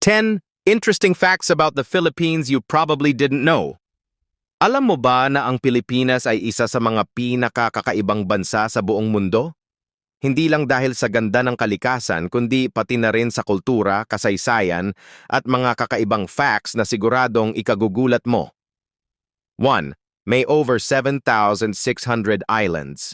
10 interesting facts about the Philippines you probably didn't know. Alam mo ba na ang Pilipinas ay isa sa mga pinakakakaibang bansa sa buong mundo? Hindi lang dahil sa ganda ng kalikasan, kundi pati na rin sa kultura, kasaysayan, at mga kakaibang facts na siguradong ikagugulat mo. 1. May over 7,600 islands.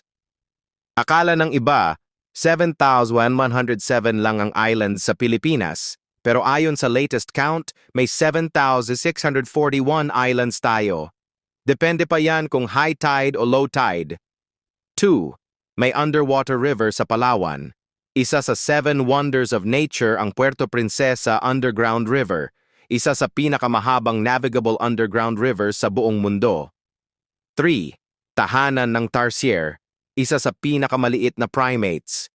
Akala ng iba, 7,107 lang ang islands sa Pilipinas. Pero ayon sa latest count, may 7,641 islands tayo. Depende pa yan kung high tide o low tide. 2. May underwater river sa Palawan. Isa sa seven wonders of nature ang Puerto Princesa Underground River, isa sa pinakamahabang navigable underground river sa buong mundo. 3. Tahanan ng Tarsier, isa sa pinakamaliit na primates.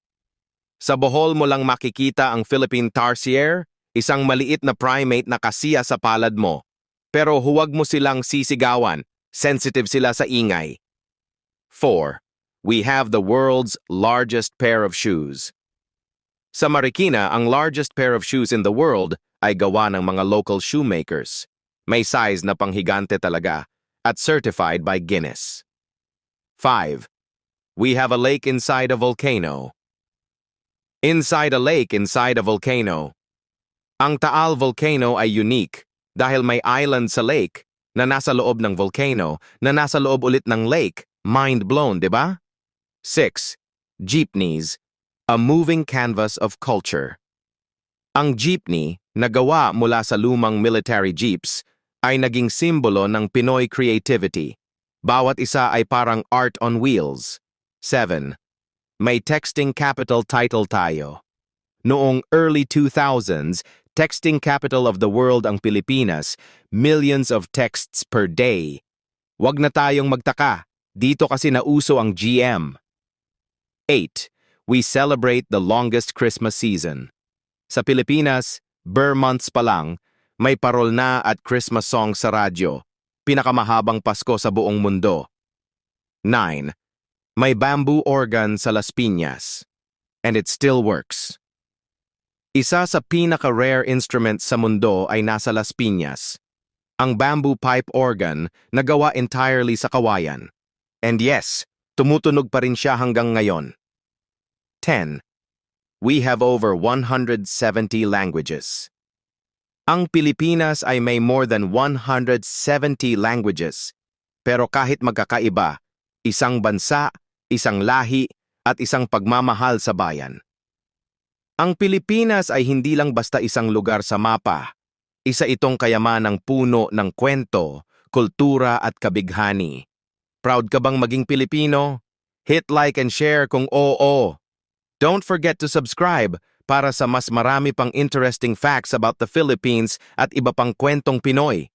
Sa Bohol mo lang makikita ang Philippine Tarsier, isang maliit na primate na kasiya sa palad mo. Pero huwag mo silang sisigawan, sensitive sila sa ingay. 4. We have the world's largest pair of shoes. Sa Marikina, ang largest pair of shoes in the world ay gawa ng mga local shoemakers. May size na panghigante talaga at certified by Guinness. 5. We have a lake inside a volcano. Inside a lake inside a volcano. Ang Taal Volcano ay unique dahil may island sa lake na nasa loob ng volcano na nasa loob ulit ng lake. Mind blown, di ba? 6. Jeepneys, a moving canvas of culture. Ang jeepney, na gawa mula sa lumang military jeeps, ay naging simbolo ng Pinoy creativity. Bawat isa ay parang art on wheels. 7. May texting capital title tayo. Noong early 2000s, texting capital of the world ang Pilipinas, millions of texts per day. Huwag na tayong magtaka, dito kasi nauso ang GM. 8. We celebrate the longest Christmas season. Sa Pilipinas, Burr months pa lang, may parol na at Christmas song sa radyo, pinakamahabang Pasko sa buong mundo. 9. May bamboo organ sa Las Piñas. And it still works. Isa sa pinaka-rare instrument sa mundo ay nasa Las Piñas. Ang bamboo pipe organ na gawa entirely sa kawayan. And yes, tumutunog pa rin siya hanggang ngayon. 10. We have over 170 languages. Ang Pilipinas ay may more than 170 languages. Pero kahit magkakaiba, isang bansa, isang lahi, at isang pagmamahal sa bayan. Ang Pilipinas ay hindi lang basta isang lugar sa mapa. Isa itong kayamanang puno ng kwento, kultura at kabighani. Proud ka bang maging Pilipino? Hit like and share kung oo. Don't forget to subscribe para sa mas marami pang interesting facts about the Philippines at iba pang kwentong Pinoy.